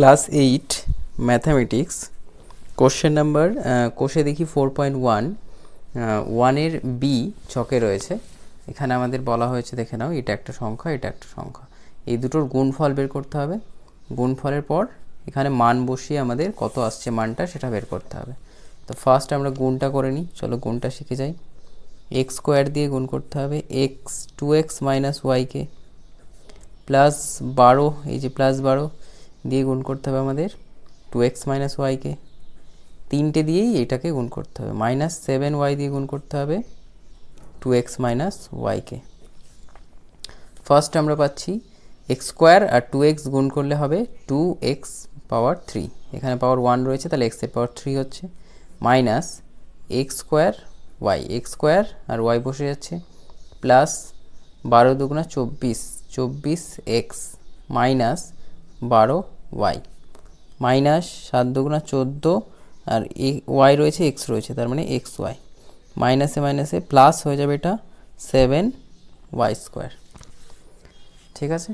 Class eight mathematics question number কোষে দেখি four point one ওয়ানের বি ছকে রয়েছে। এখানে আমাদের বলা হয়েছে, দেখে নাও, এটা একটা সংখ্যা, এটা একটা সংখ্যা। এই দুটোর গুণফল বের করতে হবে। গুণফলের পর এখানে মান বসিয়ে আমাদের কত আসছে মানটা সেটা বের করতে হবে। তো ফার্স্ট আমরা গুণটা করে নিই। চলো গুণটা শিখে যাই। এক্স স্কোয়ার দিয়ে গুণ করতে হবে। এক্স টু এক্স মাইনাস ওয়াইকে প্লাস বারো, এই যে প্লাস বারো দিয়ে গুণ করতে হবে আমাদের টু এক্স মাইনাস ওয়াইকে তিনটে দিয়েই এটাকে গুণ করতে হবে। মাইনাস সেভেন ওয়াই দিয়ে গুণ করতে হবে টু এক্স মাইনাস ওয়াইকে ফার্স্ট আমরা পাচ্ছি এক্স স্কোয়ার আর টু এক্স গুণ করলে হবে টু এক্স পাওয়ার থ্রি এখানে পাওয়ার ওয়ান রয়েছে, তাহলে এক্সের পাওয়ার থ্রি হচ্ছে। Minus x square y x square আর ওয়াই বসে যাচ্ছে। প্লাস বারো দুগুণা চব্বিশ। চব্বিশ এক্স মাইনাস বারো ওয়াই। মাইনাস সাত দুগুণা চোদ্দ আর এ ওয়াই রয়েছে, এক্স রয়েছে, তার মানে এক্স ওয়াই। মাইনাসে মাইনাসে প্লাস হয়ে যাবে এটা সেভেন ওয়াই স্কোয়ার। ঠিক আছে?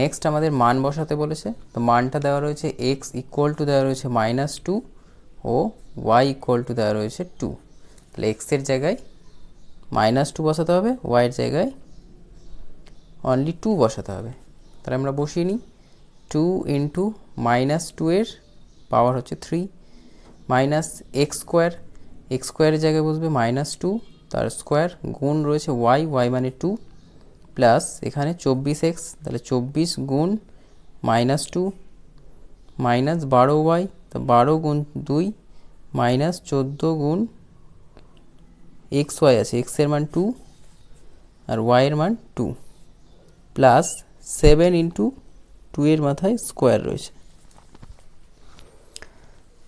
নেক্সট আমাদের মান বসাতে বলেছে। তো মানটা দেওয়া রয়েছে এক্স ইকুয়াল টু দেওয়া রয়েছে মাইনাস টু ও ওয়াই ইকুয়াল টু দেওয়া রয়েছে টু। তাহলে এক্সের জায়গায় মাইনাস টু বসাতে হবে ওয়াইয়ের জায়গায় অনলি টু বসাতে হবে। তাহলে আমরা বসিয়ে নিই। টু ইন্টু মাইনাস টু এর পাওয়ার হচ্ছে three minus x square x স্কোয়ারের জায়গায় বসবে মাইনাস টু তার স্কোয়ার গুণ রয়েছে ওয়াই ওয়াই মানে টু প্লাস এখানে চব্বিশ এক্স তাহলে চব্বিশ গুণ মাইনাস টু মাইনাস বারো ওয়াই তো বারো গুণ দুই মাইনাস চোদ্দ গুণ এক্স ওয়াই আছে এক্সের মান টু আর ওয়াইয়ের মান two plus seven into two এর মাথায় স্কোয়ার রয়েছে।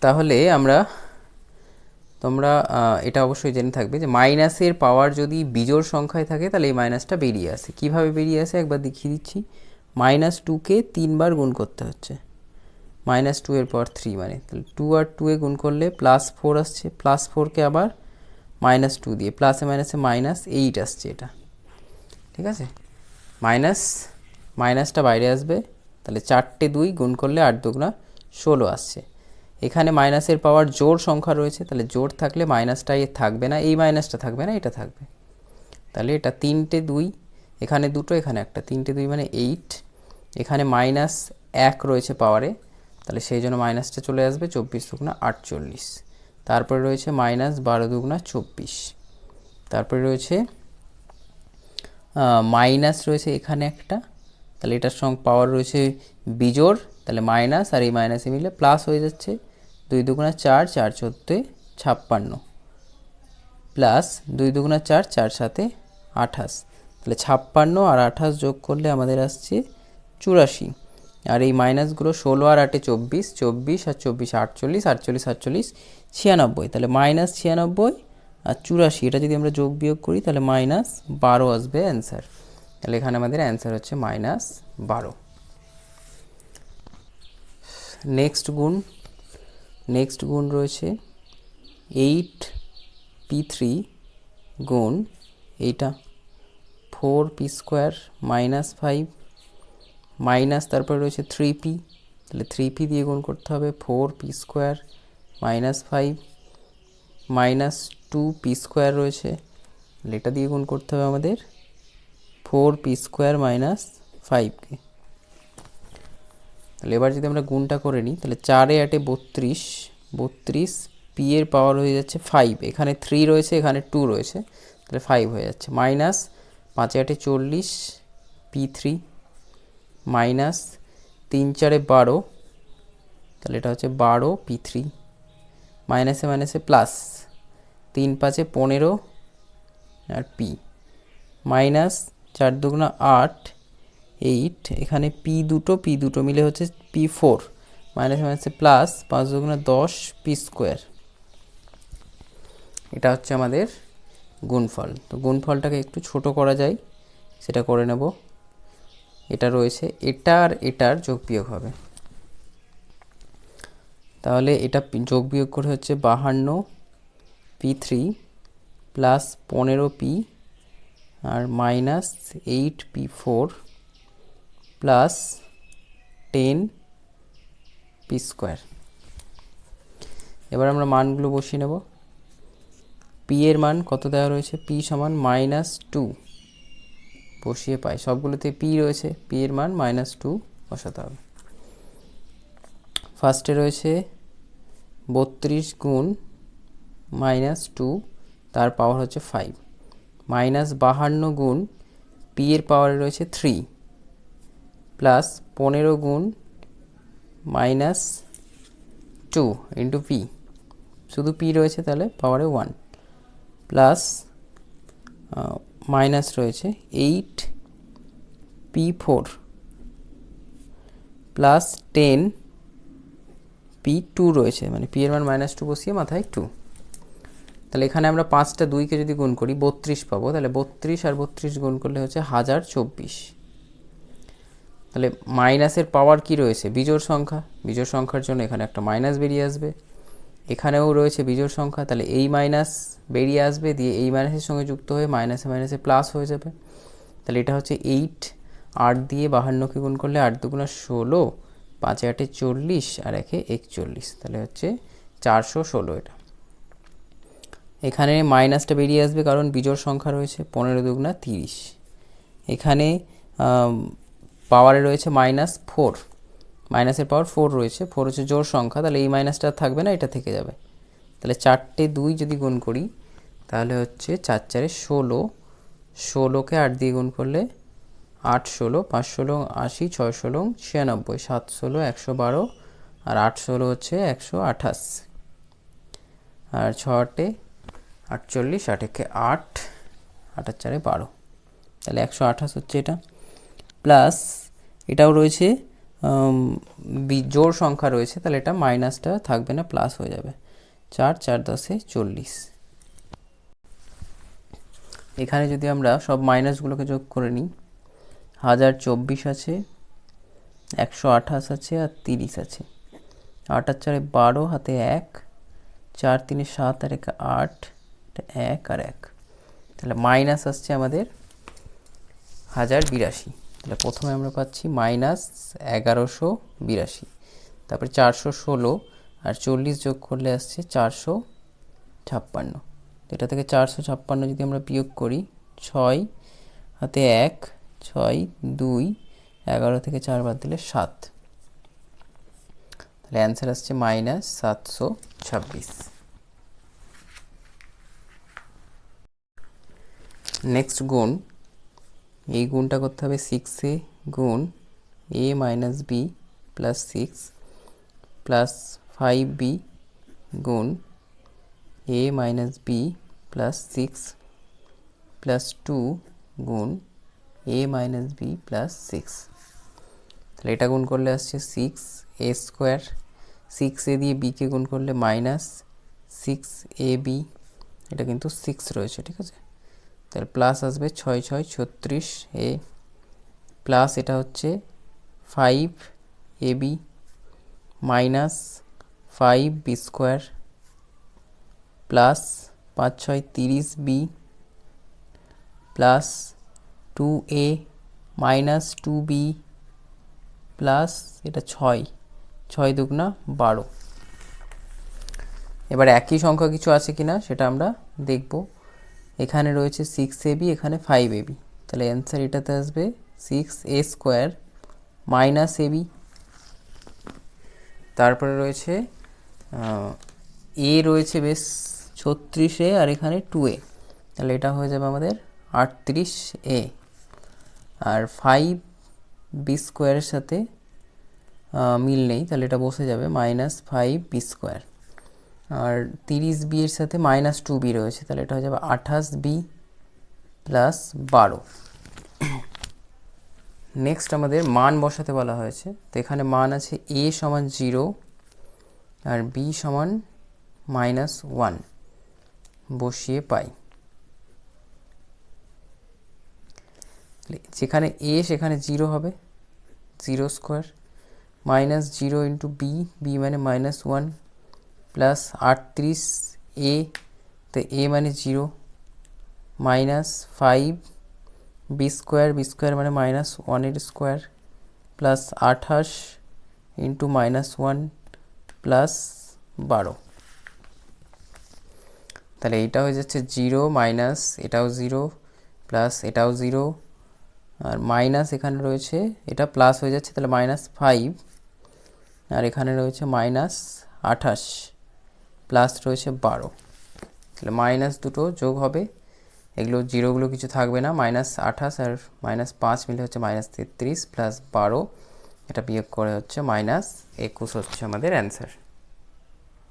তাহলে আমরা, তোমরা এটা অবশ্যই জেনে থাকবে যে মাইনাসের পাওয়ার যদি বিজোড় সংখ্যায় থাকে, তাহলে এই মাইনাসটা বেরিয়ে আসে। কীভাবে বেরিয়ে আসে? একবার দেখিয়ে দিচ্ছি। মাইনাস টুকে তিনবার গুণ করতে হচ্ছে। মাইনাস টু এর পর থ্রি মানে তাহলে টু আর টু এ গুণ করলে প্লাস ফোর আসছে। প্লাস ফোরকে আবার মাইনাস টু দিয়ে প্লাসে মাইনাসে মাইনাস এইট আসছে এটা। ঠিক আছে? মাইনাস মাইনাসটা বাইরে আসবে। তাহলে চারটে দুই গুণ করলে আট দুগুণা ষোলো আসছে। এখানে মাইনাসের পাওয়ার জোর সংখ্যা রয়েছে, তাহলে জোর থাকলে মাইনাসটা এ থাকবে না, এই মাইনাসটা থাকবে না, এটা থাকবে। তাহলে এটা তিনটে দুই, এখানে দুটো, এখানে একটা, তিনটে দুই মানে এইট এখানে মাইনাস এক রয়েছে পাওয়ারে, তাহলে সেই জন্য মাইনাসটা চলে আসবে চব্বিশ দুগুণা আটচল্লিশ। তারপরে রয়েছে মাইনাস বারো দুগুণা চব্বিশ। তারপরে রয়েছে মাইনাস রয়েছে এখানে একটা তাহলে এটার সঙ্গে পাওয়ার রয়েছে বিজোড় তাহলে মাইনাস আর এই মাইনাসে মিলে প্লাস হয়ে যাচ্ছে দুই দুগুণা চার চার চোদ্দোয় ছাপ্পান্ন প্লাস দুই দুগুণা চার চার সাথে আঠাশ, তাহলে ছাপ্পান্ন আর আঠাশ যোগ করলে আমাদের আসছে চুরাশি, আর এই মাইনাসগুলো ষোলো আর আটে চব্বিশ চব্বিশ আর চব্বিশ আটচল্লিশ আটচল্লিশ আটচল্লিশ ছিয়ানব্বই, তাহলে মাইনাস ছিয়ানব্বই আর চুরাশি, এটা যদি আমরা যোগ বিয়োগ করি তাহলে মাইনাস বারো আসবে অ্যান্সার তাহলে এখানে আমাদের অ্যান্সার হচ্ছে মাইনাস বারো। নেক্সট গুণ নেক্সট গুণ রয়েছে এইট পি থ্রি গুণ এইটা। Four P square minus five minus তারপরে রয়েছে থ্রি পি তাহলে থ্রি পি দিয়ে গুণ করতে হবে four P square minus five minus two P square রয়েছে। তাহলে এটা দিয়ে গুণ করতে হবে আমাদের ফোর পি স্কোয়ার মাইনাস ফাইভকে তাহলে এবার যদি আমরা গুণটা করে নিই, তাহলে চারে আটে বত্রিশ বত্রিশ পি এর পাওয়ার হয়ে যাচ্ছে ফাইভ। এখানে থ্রি রয়েছে, এখানে টু রয়েছে, তাহলে ফাইভ হয়ে যাচ্ছে। মাইনাস পাঁচে আটে চল্লিশ পি থ্রি মাইনাস তিন চারে বারো, তাহলে এটা হচ্ছে বারো পি থ্রি মাইনাসে মাইনাসে প্লাস তিন পাঁচে পনেরো আর পি, মাইনাস চার দুগুণা আট এইট এখানে পি দুটো পি দুটো মিলে হচ্ছে পি ফোর মাইনাসে মাইনাসে প্লাস পাঁচ দুগুণা দশ পি স্কোয়ার এটা হচ্ছে আমাদের গুণফল। তো গুণফলটাকে একটু ছোট করা যায়, সেটা করে নেব। এটা রয়েছে এটা আর এটার যোগ বিয়োগ হবে। তাহলে এটা যোগ বিয়োগ করে হচ্ছে বাহান্ন পি থ্রি প্লাস পনেরো পি আর minus eight P four plus ten P square এবার আমরা মানগুলো বসিয়ে নেব। পি এর মান কত দেওয়া রয়েছে? পি সমান মাইনাস টু বসিয়ে পাই। সবগুলোতে পি রয়েছে। পি এর মান মাইনাস টু বসাতে হবে। ফার্স্টে রয়েছে বত্রিশ গুণ মাইনাস টু তার পাওয়ার হচ্ছে ফাইভ মাইনাস বাহান্ন গুণ পি এর পাওয়ারে রয়েছে থ্রি প্লাস পনেরো গুণ মাইনাস টু ইন্টু পি শুধু পি রয়েছে তাহলে পাওয়ারে ওয়ান প্লাস মাইনাস রয়েছে eight P four plus ten P two রয়েছে। মানে পি এর মান মাইনাস টু বসিয়ে মাথায় টু তাহলে এখানে আমরা পাঁচটা দুইকে যদি গুণ করি, বত্রিশ পাবো। তাহলে বত্রিশ আর বত্রিশ গুণ করলে হচ্ছে হাজার চব্বিশ। তাহলে মাইনাসের পাওয়ার কি রয়েছে? বিজোড় সংখ্যা। বিজোড় সংখ্যার জন্য এখানে একটা মাইনাস বেরিয়ে আসবে। এখানেও রয়েছে বিজোড় সংখ্যা। তাহলে এই মাইনাস বেরিয়ে আসবে, দিয়ে এই মাইনাসের সঙ্গে যুক্ত হয়ে মাইনাসে মাইনাসে প্লাস হয়ে যাবে। তাহলে এটা হচ্ছে এইট আট দিয়ে বাহান্নকে গুণ করলে আট দুগুণা ষোলো, পাঁচে আটে চল্লিশ, আর একে একচল্লিশ। তাহলে হচ্ছে চারশো ষোলো এটা। এখানে মাইনাসটা বেরিয়ে আসবে কারণ বিজোড় সংখ্যা রয়েছে পনেরো দুগুণা তিরিশ। এখানে পাওয়ারে রয়েছে মাইনাস ফোর মাইনাসের পাওয়ার ফোর রয়েছে। ফোর হচ্ছে জোড় সংখ্যা, তাহলে এই মাইনাসটা থাকবে না, এটা থেকে যাবে। তাহলে চারটে দুই যদি গুণ করি, তাহলে হচ্ছে চার চারে ষোলো। ষোলোকে আট দিয়ে গুণ করলে আট ষোলো, পাঁচ ষোলো, আশি, ছয় ষোলো, ছিয়ানব্বই, সাত ষোলো, একশো বারো আর আট ষোলো হচ্ছে একশো আঠাশ। আর ছটে আটচল্লিশ, আট একে আট আটার চারে বারো। তাহলে একশো আঠাশ হচ্ছে এটা। প্লাস এটাও রয়েছে জোর সংখ্যা রয়েছে, তাহলে এটা মাইনাসটা থাকবে না, প্লাস হয়ে যাবে। চার চার দশে চল্লিশ। এখানে যদি আমরা সব মাইনাসগুলোকে যোগ করে নিই, হাজার চব্বিশ আছে, একশো আঠাশ আছে আর তিরিশ আছে। আটার চারে বারো, হাতে এক। চার, তিনে সাত, আর এক আট। এক আর এক। তাহলে মাইনাস আসছে আমাদের হাজার বিরাশি। তাহলে প্রথমে আমরা পাচ্ছি মাইনাস এগারোশো বিরাশি। তারপরে চারশো ষোলো আর চল্লিশ যোগ করলে আসছে চারশো ছাপ্পান্ন। এটা থেকে চারশো ছাপ্পান্ন যদি আমরা বিয়োগ করি, ছয় হাতে এক, ছয় দুই, এগারো থেকে চার বাদ দিলে সাত। তাহলে অ্যান্সার আসছে মাইনাস সাতশো ছাব্বিশ। নেক্সট গুণ, এই গুণটা করতে হবে সিক্সে গুণ A minus B plus six plus five B গুণ A minus B plus six plus two গুণ A minus B plus six তাহলে এটা গুণ করলে আসছে six A square six A দিয়ে বিকে গুণ করলে মাইনাস সিক্স এ বি এটা কিন্তু সিক্স রয়েছে, ঠিক আছে? তাহলে প্লাস আসবে ছয় ছয়, ছত্রিশ এ প্লাস এটা হচ্ছে five A B minus five B square plus পাঁচ, ছয়, তিরিশ B plus two A minus two B plus এটা ছয় ছয় দুগুণা বারো। এবার একই সংখ্যা কিছু আছে কিনা সেটা আমরা দেখব। এখানে রয়েছে সিক্স এ বি এখানে ফাইভ এ বি তাহলে অ্যান্সার এটাতে আসবে six A square minus A B তারপরে রয়েছে এ রয়েছে বেশ ছত্রিশে আর এখানে টু এ তাহলে এটা হয়ে যাবে আমাদের আটত্রিশ এ আর ফাইভ বি স্কোয়ারের সাথে মিল নেই, তাহলে এটা বসে যাবে মাইনাস ফাইভ বি স্কোয়ার আর তিরিশ বি এর সাথে মাইনাস টু বি রয়েছে, তাহলে এটা হয়ে যাবে আঠাশ বি প্লাস বারো। নেক্সট আমাদের মান বসাতে বলা হয়েছে, তো এখানে মান আছে এ সমান জিরো আর বি সমান মাইনাস ওয়ান বসিয়ে পাই। যেখানে এ সেখানে জিরো হবে zero square minus zero into B B মানে মাইনাস ওয়ান প্লাস আটত্রিশ এ তো এ মানে zero minus five B square B square মানে মাইনাস ওয়ানের স্কোয়ার প্লাস আঠাশ ইন্টু মাইনাস ওয়ান প্লাস বারো। তাহলে এইটা হয়ে যাচ্ছে জিরো মাইনাস এটাও জিরো প্লাস এটাও জিরো আর মাইনাস এখানে রয়েছে, এটা প্লাস হয়ে যাচ্ছে, তাহলে মাইনাস ফাইভ আর এখানে রয়েছে মাইনাস আঠাশ। প্লাস রয়েছে বারো। তাহলে মাইনাস দুটো যোগ হবে। এগুলো জিরোগুলো কিছু থাকবে না। মাইনাস আঠাশ আর মাইনাস পাঁচ মিলে হচ্ছে মাইনাস তেত্রিশ প্লাস বারো। এটা বিয়োগ করে হচ্ছে মাইনাস একুশ হচ্ছে আমাদের অ্যান্সার